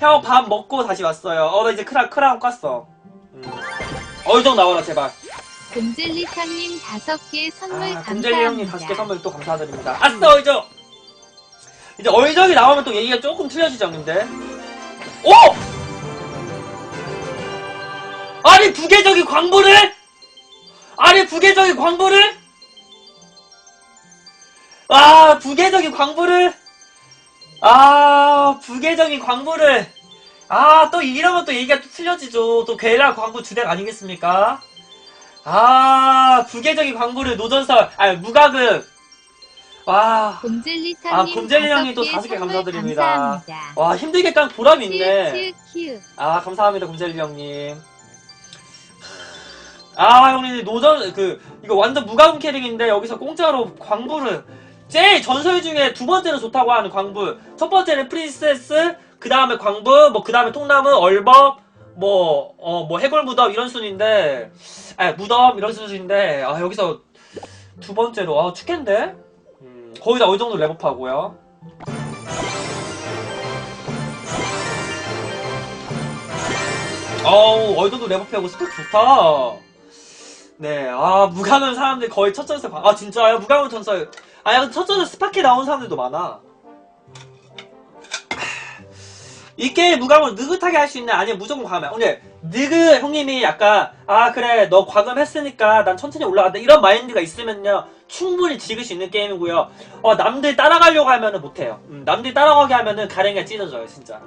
형 밥 먹고 다시 왔어요. 어, 나 이제 크라, 크라운 깠어. 음. 얼정 나와라, 제발. 곰젤리탕님 다섯 개 선물 아, 감사합니다. 금젤리 형님 다섯 개 선물 또 감사드립니다. 아싸, 얼정! 이제 얼정이 나오면 또 얘기가 조금 틀려지죠, 근데. 오! 아니, 부계적인 광고를? 아니, 부계적인 광고를? 아, 부계적인 광고를? 아, 부계적인 광고를? 아, 또 이러면 또 얘기가 또 틀려지죠. 또 괴랄 광고 주택 아니겠습니까? 아, 부계적인 광고를 노전설, 아니, 무가급. 와, 아, 곰젤리 형님 또개 다섯 개 감사드립니다. 감사합니다. 와, 힘들게 깐 보람이 있네. 큐큐큐. 아, 감사합니다, 곰젤리 형님. 아, 형님, 노전, 그, 이거 완전 무가금 캐릭인데, 여기서 공짜로 광부를, 제일 전설 중에 두 번째로 좋다고 하는 광부. 첫 번째는 프린세스, 그 다음에 광부, 뭐, 그 다음에 통나무, 얼벅, 뭐, 어, 뭐, 해골 무덤, 이런 순인데, 아, 무덤, 이런 순인데, 아, 여기서 두 번째로, 아, 축캔데? 음, 거기다 어느 정도 레벨하고요. 어우, 얼도도 레버페하고 스펙 좋다. 네, 아, 무가면 사람들 거의 첫 전설, 봐- 아, 진짜요? 무가면 전설. 아, 약간 첫 전설 스파키 나온 사람들도 많아. 이 게임 무감을 느긋하게 할 수 있냐? 아니면 무조건 과감해. 근데, 느긋 형님이 약간, 아, 그래, 너 과감했으니까 난 천천히 올라간다. 이런 마인드가 있으면요, 충분히 즐길 수 있는 게임이고요. 어, 남들 따라가려고 하면은 못해요. 음, 남들 따라가게 하면은 가랭이가 찢어져요, 진짜.